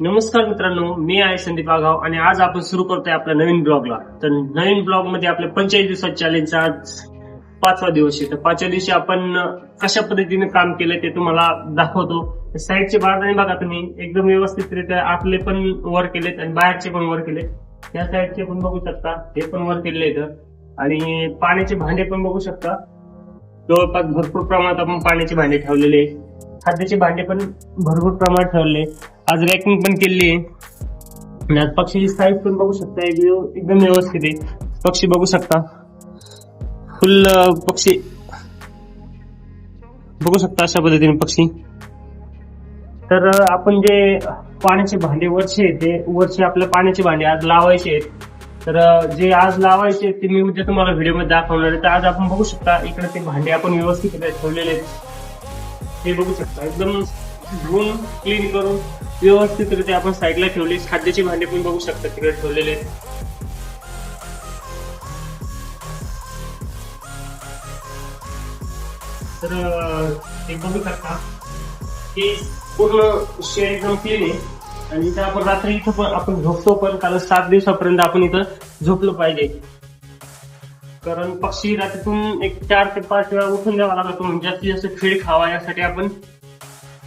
नमस्कार मित्रांनो मी आहे संदीप आगाव आणि आज आपण सुरू करतोय आपल्या नवीन ब्लॉगला. तर नवीन ब्लॉगमध्ये आपल्या पंचेचाळीस दिवसात चॅलेंजचा आज पाचवा दिवस आहे. तर पाचव्या दिवशी आपण कशा पद्धतीने काम केलंय ते तुम्हाला दाखवतो. साईडचे बारदाणे बघा तुम्ही एकदम व्यवस्थितरित्या आतले पण वर केलेत आणि बाहेरचे पण वर केलेत. या साईडचे पण बघू शकता हे पण वर केले इथं आणि पाण्याचे भांडे पण बघू शकता. जवळपास भरपूर प्रमाणात आपण पाण्याचे भांडे ठेवलेले आहे. खाद्याचे भांडे पण भरपूर प्रमाणात ठेवले. आज रॅकिंग पण केली. आहे आज पक्षीची साईज पण बघू शकता. एकदम व्यवस्थित आहे. पक्षी बघू शकता. फुल पक्षी. बघू शकता अशा पद्धतीने पक्षी. तर आपण जे पाण्याचे भांडे वरचे आहेत, ते वरचे आपल्या पाण्याचे भांडे आज लावायचे आहेत. तर जे आज लावायचे ते मी उद्या तुम्हाला व्हिडिओमध्ये दाखवणार आहे. तर आज आपण बघू शकता इकडे ते भांडे आपण व्यवस्थित ठेवलेले आहेत. हे बघू शकता. एकदम धुवून क्लीन करून व्यवस्थितरित्या आपण साईडला ठेवली. खाद्याची भांडे पण बघू शकता तिकडे ठेवलेले तर हे बघू शकता. की पूर्ण शेड एकदम क्लीन आहे. आणि इथं आपण रात्री इथं पण आपण झोपतो पण कारण सात दिवसापर्यंत आपण इथं झोपलं पाहिजे. कारण पक्षी रात्रीतून एक चार ते पाच वेळा उठून द्यावा लागतो. म्हणजे जास्तीत जास्त फीड खावा यासाठी आपण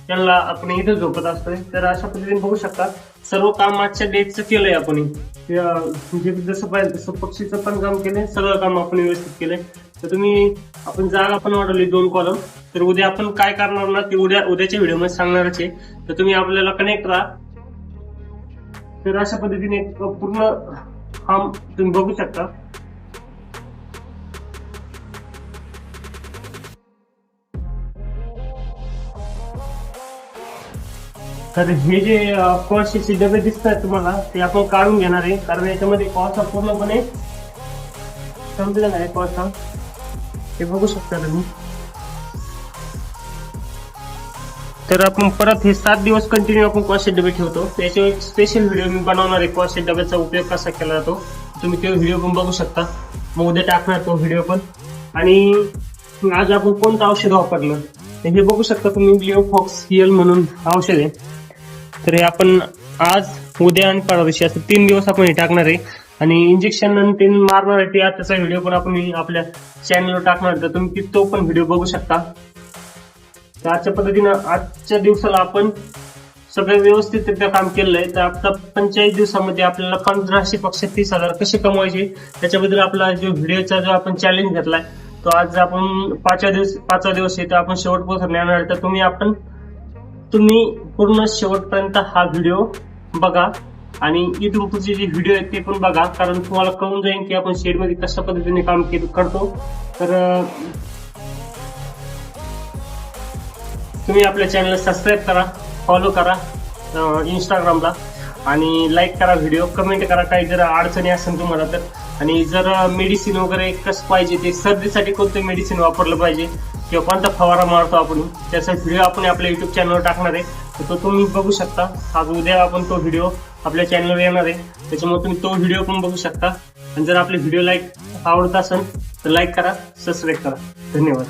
त्यांना आपण इथं झोपत असतोय. तर अशा पद्धतीने बघू शकता सर्व काम आजच्या डेटचं केलंय आपण. जसं पाहिजे तसं पक्षीचं पण काम केलंय सगळं काम आपण व्यवस्थित केलंय. तर तुम्ही आपण जागा पण वाढवली दोन कॉलम तर उद्या आपण काय करणार ना ते उद्या उद्याच्या व्हिडिओमध्ये सांगणारच आहे. तर तुम्ही आपल्याला कनेक्ट राहा तर अशा पद्धतीने पूर्ण काम तुम्ही बघू शकता. तर हे जे कॉस्टचे डबे दिसत आहेत तुम्हाला ते आपण काढून घेणार आहे. कारण याच्यामध्ये कॉस्ट हा पूर्णपणे संपलेला आहे कॉस्ट हा. ते बघू शकता तुम्ही. तर आपण परत हे सात दिवस कंटिन्यू आपण कॉस्टचे डबे ठेवतो. त्याच्यावर एक स्पेशल व्हिडिओ मी बनवणार आहे. कॉस्टचे डब्याचा उपयोग कसा केला जातो तुम्ही तो व्हिडिओ पण बघू शकता. मग उद्या टाकणार तो व्हिडिओ पण. आणि आज आपण कोणतं औषध वापरलं तर हे बघू शकता तुम्ही लिओ फॉक्स हियल म्हणून औषध आहे. तर हे आपण आज उद्या आणि परवा दिवशी असं तीन दिवस आपण हे टाकणार आहे. आणि इंजेक्शन आणि ते मारणार आहे ते त्याचा व्हिडिओ पण आपण आपल्या चॅनलवर टाकणार तर तुम्ही तो पण व्हिडिओ बघू शकता. तर आजच्या पद्धतीनं आजच्या दिवसाला आपण सगळं व्यवस्थितरित्या काम केलेलं आहे. तर आता पंचेचाळीस दिवसामध्ये आपल्याला पंधराशे पक्ष तीस हजार कसे कमवायचे त्याच्याबद्दल आपला जो व्हिडिओचा जो आपण चॅलेंज घेतलाय तो आज आपण पाचव्या दिवस पाचवा दिवस आहे तर आपण शेवट येणार तर तुम्ही आपण तुम्ही पूर्ण शेवटपर्यंत हा व्हिडिओ बघा आणि इथून पुढचे जे व्हिडिओ आहेत ते पण बघा कारण तुम्हाला कळून जाईल की आपण शेडमध्ये कशा पद्धतीने काम करतो. तर तुम्ही आपल्या चॅनलला सबस्क्राईब करा फॉलो करा इंस्टाग्रामला आणि लाईक करा व्हिडिओ कमेंट करा. काही जर अडचणी असेल तुम्हाला तर आणि जर मेडिसिन वगैरे कसं पाहिजे ते सर्दीसाठी कोणतं मेडिसिन वापरलं पाहिजे किंवा कोणता फवारा मारतो आपण त्याचा व्हिडिओ आपण आपल्या युट्यूब चॅनलवर टाकणार आहे. तर तो तुम्ही बघू शकता. आज उद्या आपण तो व्हिडिओ आपल्या चॅनलवर येणार आहे. त्याच्यामुळे तुम्ही तो व्हिडिओ पण बघू शकता. आणि जर आपले व्हिडिओ लाईक आवडत असेल तर लाईक करा सबस्क्राईब करा. धन्यवाद.